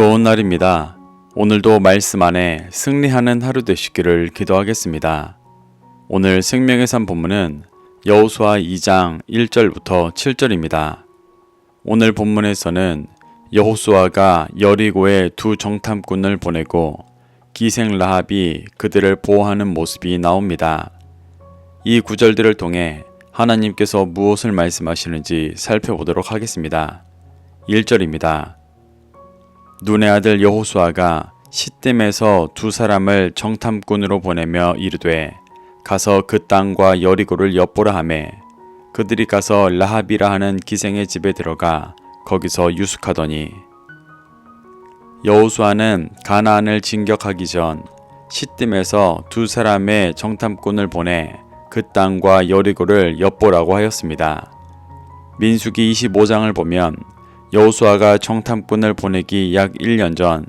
좋은 날입니다. 오늘도 말씀 안에 승리하는 하루 되시기를 기도하겠습니다. 오늘 생명의 산 본문은 여호수아 2장 1절부터 7절입니다. 오늘 본문에서는 여호수아가 여리고에 두 정탐꾼을 보내고 기생 라합이 그들을 보호하는 모습이 나옵니다. 이 구절들을 통해 하나님께서 무엇을 말씀하시는지 살펴보도록 하겠습니다. 1절입니다. 눈의 아들 여호수아가 시댐에서 두 사람을 정탐꾼으로 보내며 이르되 가서 그 땅과 여리고를 엿보라 하매 그들이 가서 라합이라 하는 기생의 집에 들어가 거기서 유숙하더니 여호수아는 가나안을 진격하기 전 시댐에서 두 사람의 정탐꾼을 보내 그 땅과 여리고를 엿보라고 하였습니다. 민수기 25장을 보면 여호수아가 정탐꾼을 보내기 약 1년 전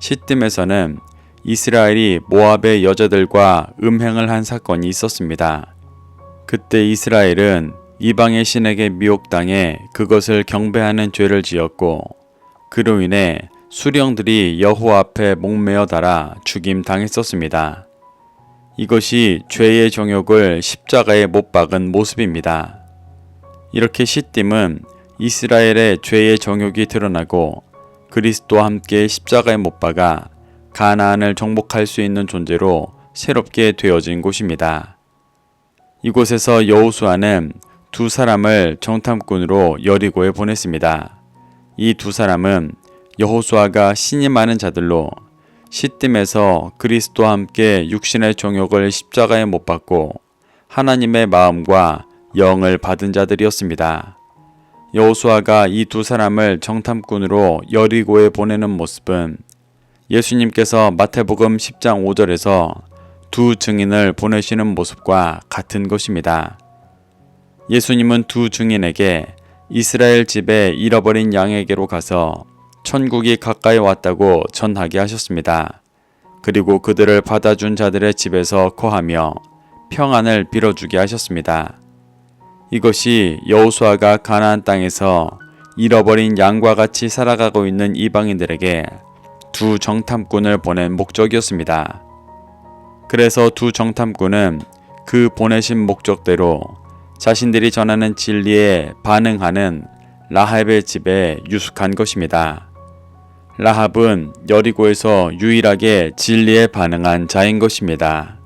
시뜸에서는 이스라엘이 모압의 여자들과 음행을 한 사건이 있었습니다. 그때 이스라엘은 이방의 신에게 미혹당해 그것을 경배하는 죄를 지었고 그로 인해 수령들이 여호와 앞에 목매어 달아 죽임 당했었습니다. 이것이 죄의 정욕을 십자가에 못 박은 모습입니다. 이렇게 시딤은 이스라엘의 죄의 정욕이 드러나고 그리스도와 함께 십자가에 못 박아 가나안을 정복할 수 있는 존재로 새롭게 되어진 곳입니다. 이곳에서 여호수아는 두 사람을 정탐꾼으로 여리고에 보냈습니다. 이 두 사람은 여호수아가 신이 많은 자들로 시뜸에서 그리스도와 함께 육신의 정욕을 십자가에 못 박고 하나님의 마음과 영을 받은 자들이었습니다. 여호수아가 이 두 사람을 정탐꾼으로 여리고에 보내는 모습은 예수님께서 마태복음 10장 5절에서 두 증인을 보내시는 모습과 같은 것입니다. 예수님은 두 증인에게 이스라엘 집에 잃어버린 양에게로 가서 천국이 가까이 왔다고 전하게 하셨습니다. 그리고 그들을 받아준 자들의 집에서 거하며 평안을 빌어주게 하셨습니다. 이것이 여호수아가 가나안 땅에서 잃어버린 양과 같이 살아가고 있는 이방인들에게 두 정탐꾼을 보낸 목적이었습니다. 그래서 두 정탐꾼은 그 보내신 목적대로 자신들이 전하는 진리에 반응하는 라합의 집에 유숙한 것입니다. 라합은 여리고에서 유일하게 진리에 반응한 자인 것입니다.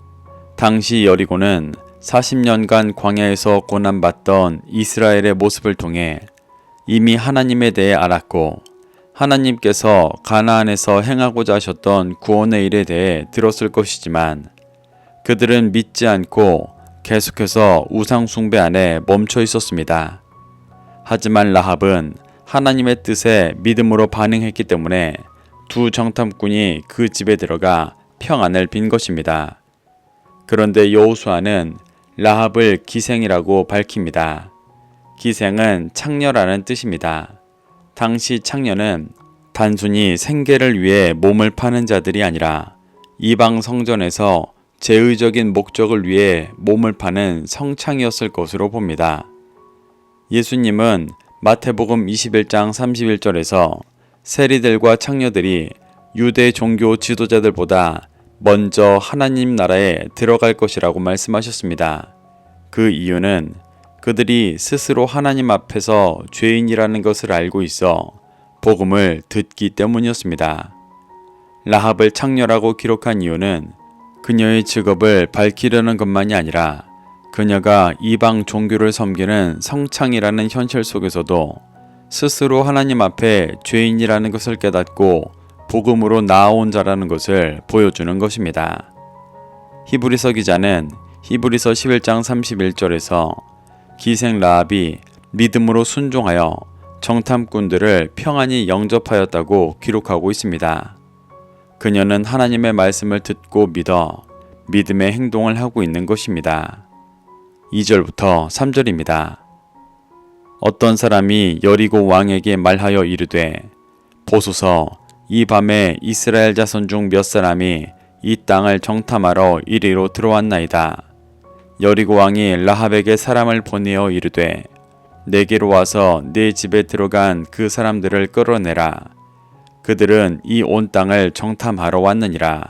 당시 여리고는 40년간 광야에서 고난받던 이스라엘의 모습을 통해 이미 하나님에 대해 알았고 하나님께서 가나안에서 행하고자 하셨던 구원의 일에 대해 들었을 것이지만 그들은 믿지 않고 계속해서 우상 숭배 안에 멈춰 있었습니다. 하지만 라합은 하나님의 뜻에 믿음으로 반응했기 때문에 두 정탐꾼이 그 집에 들어가 평안을 빈 것입니다. 그런데 여호수아는 라합을 기생이라고 밝힙니다. 기생은 창녀라는 뜻입니다. 당시 창녀는 단순히 생계를 위해 몸을 파는 자들이 아니라 이방 성전에서 제의적인 목적을 위해 몸을 파는 성창이었을 것으로 봅니다. 예수님은 마태복음 21장 31절에서 세리들과 창녀들이 유대 종교 지도자들보다 먼저 하나님 나라에 들어갈 것이라고 말씀하셨습니다. 그 이유는 그들이 스스로 하나님 앞에서 죄인이라는 것을 알고 있어 복음을 듣기 때문이었습니다. 라합을 창녀라고 기록한 이유는 그녀의 직업을 밝히려는 것만이 아니라 그녀가 이방 종교를 섬기는 성창이라는 현실 속에서도 스스로 하나님 앞에 죄인이라는 것을 깨닫고 복음으로 나아온 자라는 것을 보여주는 것입니다. 히브리서 기자는 히브리서 11장 31절에서 기생 라합이 믿음으로 순종하여 정탐꾼들을 평안히 영접하였다고 기록하고 있습니다. 그녀는 하나님의 말씀을 듣고 믿어 믿음의 행동을 하고 있는 것입니다. 2절부터 3절입니다. 어떤 사람이 여리고 왕에게 말하여 이르되 보소서 이 밤에 이스라엘 자손 중 몇 사람이 이 땅을 정탐하러 이리로 들어왔나이다. 여리고 왕이 라합에게 사람을 보내어 이르되 내게로 와서 네 집에 들어간 그 사람들을 끌어내라. 그들은 이 온 땅을 정탐하러 왔느니라.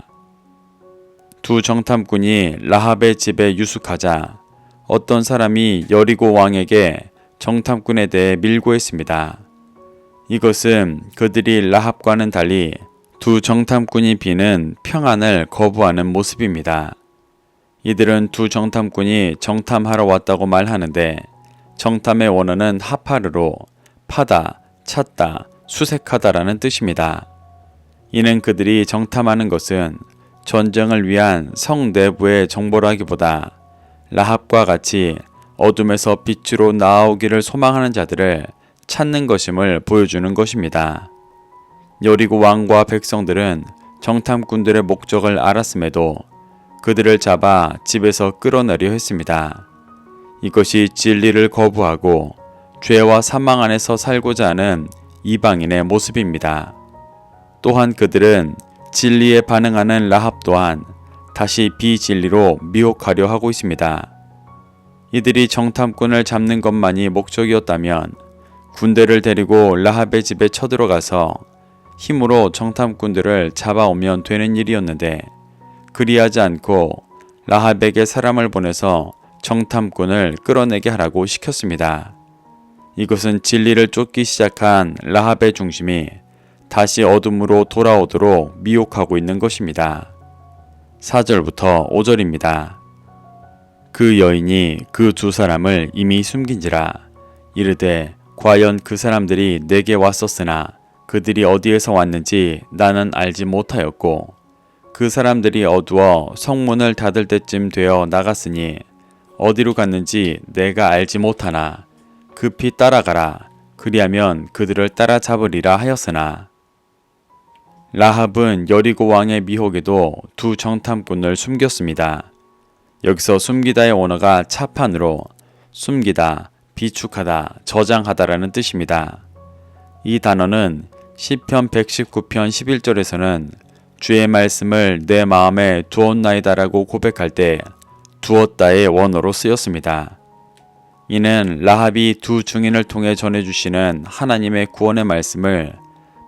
두 정탐꾼이 라합의 집에 유숙하자 어떤 사람이 여리고 왕에게 정탐꾼에 대해 밀고 했습니다. 이것은 그들이 라합과는 달리 두 정탐꾼이 비는 평안을 거부하는 모습입니다. 이들은 두 정탐꾼이 정탐하러 왔다고 말하는데 정탐의 원어는 하파르로 파다, 찾다, 수색하다라는 뜻입니다. 이는 그들이 정탐하는 것은 전쟁을 위한 성 내부의 정보라기보다 라합과 같이 어둠에서 빛으로 나오기를 소망하는 자들을 찾는 것임을 보여주는 것입니다. 여리고 왕과 백성들은 정탐꾼들의 목적을 알았음에도 그들을 잡아 집에서 끌어내려 했습니다. 이것이 진리를 거부하고 죄와 사망 안에서 살고자 하는 이방인의 모습입니다. 또한 그들은 진리에 반응하는 라합 또한 다시 비진리로 미혹하려 하고 있습니다. 이들이 정탐꾼을 잡는 것만이 목적이었다면 군대를 데리고 라합의 집에 쳐들어가서 힘으로 정탐꾼들을 잡아오면 되는 일이었는데 그리하지 않고 라합에게 사람을 보내서 정탐꾼을 끌어내게 하라고 시켰습니다. 이것은 진리를 쫓기 시작한 라합의 중심이 다시 어둠으로 돌아오도록 미혹하고 있는 것입니다. 4절부터 5절입니다. 그 여인이 그 두 사람을 이미 숨긴지라 이르되 과연 그 사람들이 내게 왔었으나 그들이 어디에서 왔는지 나는 알지 못하였고 그 사람들이 어두워 성문을 닫을 때쯤 되어 나갔으니 어디로 갔는지 내가 알지 못하나 급히 따라가라 그리하면 그들을 따라잡으리라 하였으나 라합은 여리고 왕의 미혹에도 두 정탐꾼을 숨겼습니다. 여기서 숨기다의 원어가 차판으로 숨기다, 비축하다, 저장하다라는 뜻입니다. 이 단어는 시편 119편 11절에서는 주의 말씀을 내 마음에 두었나이다라고 고백할 때 두었다의 원어로 쓰였습니다. 이는 라합이 두 증인을 통해 전해주시는 하나님의 구원의 말씀을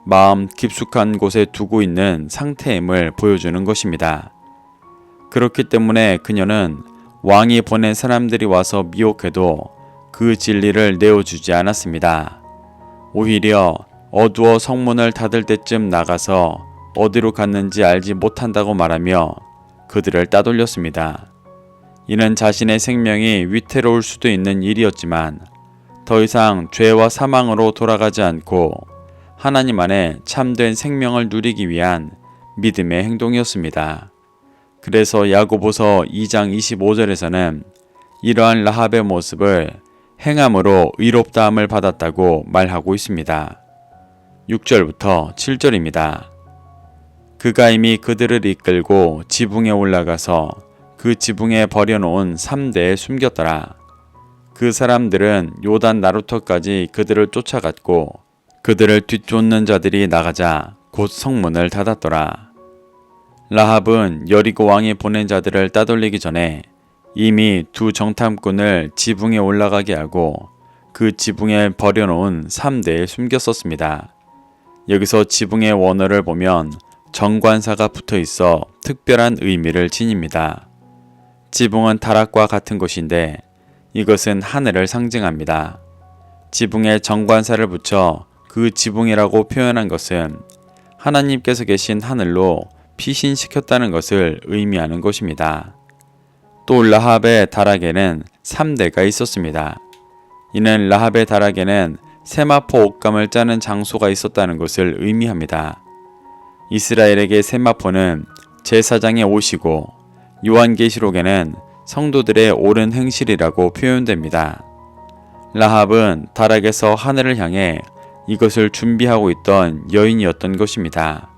마음 깊숙한 곳에 두고 있는 상태임을 보여주는 것입니다. 그렇기 때문에 그녀는 왕이 보낸 사람들이 와서 미혹해도 그 진리를 내어주지 않았습니다. 오히려 어두워 성문을 닫을 때쯤 나가서 어디로 갔는지 알지 못한다고 말하며 그들을 따돌렸습니다. 이는 자신의 생명이 위태로울 수도 있는 일이었지만 더 이상 죄와 사망으로 돌아가지 않고 하나님 안에 참된 생명을 누리기 위한 믿음의 행동이었습니다. 그래서 야고보서 2장 25절에서는 이러한 라합의 모습을 행함으로 의롭다함을 받았다고 말하고 있습니다. 6절부터 7절입니다. 그가 이미 그들을 이끌고 지붕에 올라가서 그 지붕에 버려놓은 3대에 숨겼더라. 그 사람들은 요단 나루터까지 그들을 쫓아갔고 그들을 뒤쫓는 자들이 나가자 곧 성문을 닫았더라. 라합은 여리고 왕이 보낸 자들을 따돌리기 전에 이미 두 정탐꾼을 지붕에 올라가게 하고 그 지붕에 버려놓은 3대에 숨겼었습니다. 여기서 지붕의 원어를 보면 정관사가 붙어 있어 특별한 의미를 지닙니다. 지붕은 타락과 같은 곳인데 이것은 하늘을 상징합니다. 지붕에 정관사를 붙여 그 지붕이라고 표현한 것은 하나님께서 계신 하늘로 피신시켰다는 것을 의미하는 것입니다. 또 라합의 다락에는 3대가 있었습니다. 이는 라합의 다락에는 세마포 옷감을 짜는 장소가 있었다는 것을 의미합니다. 이스라엘에게 세마포는 제사장의 옷이고 요한계시록에는 성도들의 옳은 행실이라고 표현됩니다. 라합은 다락에서 하늘을 향해 이것을 준비하고 있던 여인이었던 것입니다.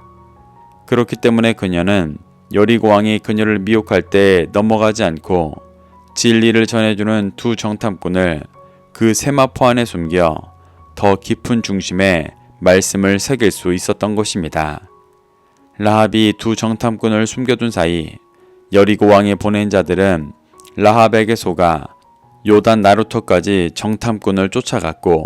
그렇기 때문에 그녀는 여리고 왕이 그녀를 미혹할 때 넘어가지 않고 진리를 전해주는 두 정탐꾼을 그 세마포 안에 숨겨 더 깊은 중심에 말씀을 새길 수 있었던 것입니다. 라합이 두 정탐꾼을 숨겨둔 사이 여리고 왕이 보낸 자들은 라합에게 속아 요단 나루토까지 정탐꾼을 쫓아갔고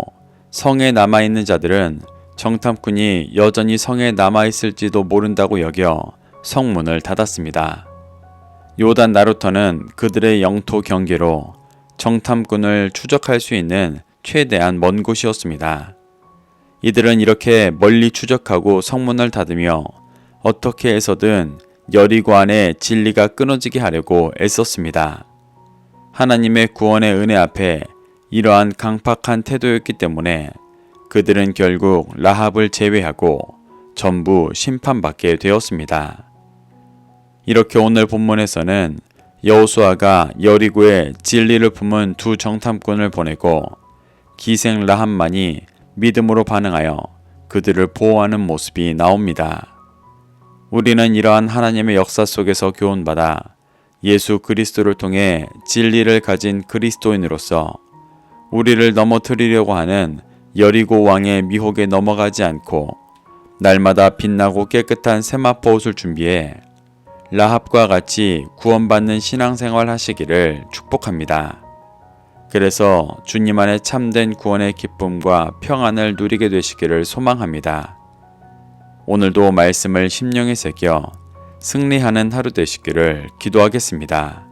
성에 남아있는 자들은 정탐꾼이 여전히 성에 남아 있을지도 모른다고 여겨 성문을 닫았습니다. 요단 나루터는 그들의 영토 경계로 정탐꾼을 추적할 수 있는 최대한 먼 곳이었습니다. 이들은 이렇게 멀리 추적하고 성문을 닫으며 어떻게 해서든 여리고 안에 진리가 끊어지게 하려고 애썼습니다. 하나님의 구원의 은혜 앞에 이러한 강팍한 태도였기 때문에 그들은 결국 라합을 제외하고 전부 심판받게 되었습니다. 이렇게 오늘 본문에서는 여호수아가 여리고에 진리를 품은 두 정탐꾼을 보내고 기생 라합만이 믿음으로 반응하여 그들을 보호하는 모습이 나옵니다. 우리는 이러한 하나님의 역사 속에서 교훈받아 예수 그리스도를 통해 진리를 가진 그리스도인으로서 우리를 넘어뜨리려고 하는 여리고 왕의 미혹에 넘어가지 않고 날마다 빛나고 깨끗한 세마포 옷을 준비해 라합과 같이 구원받는 신앙생활 하시기를 축복합니다. 그래서 주님 안에 참된 구원의 기쁨과 평안을 누리게 되시기를 소망합니다. 오늘도 말씀을 심령에 새겨 승리하는 하루 되시기를 기도하겠습니다.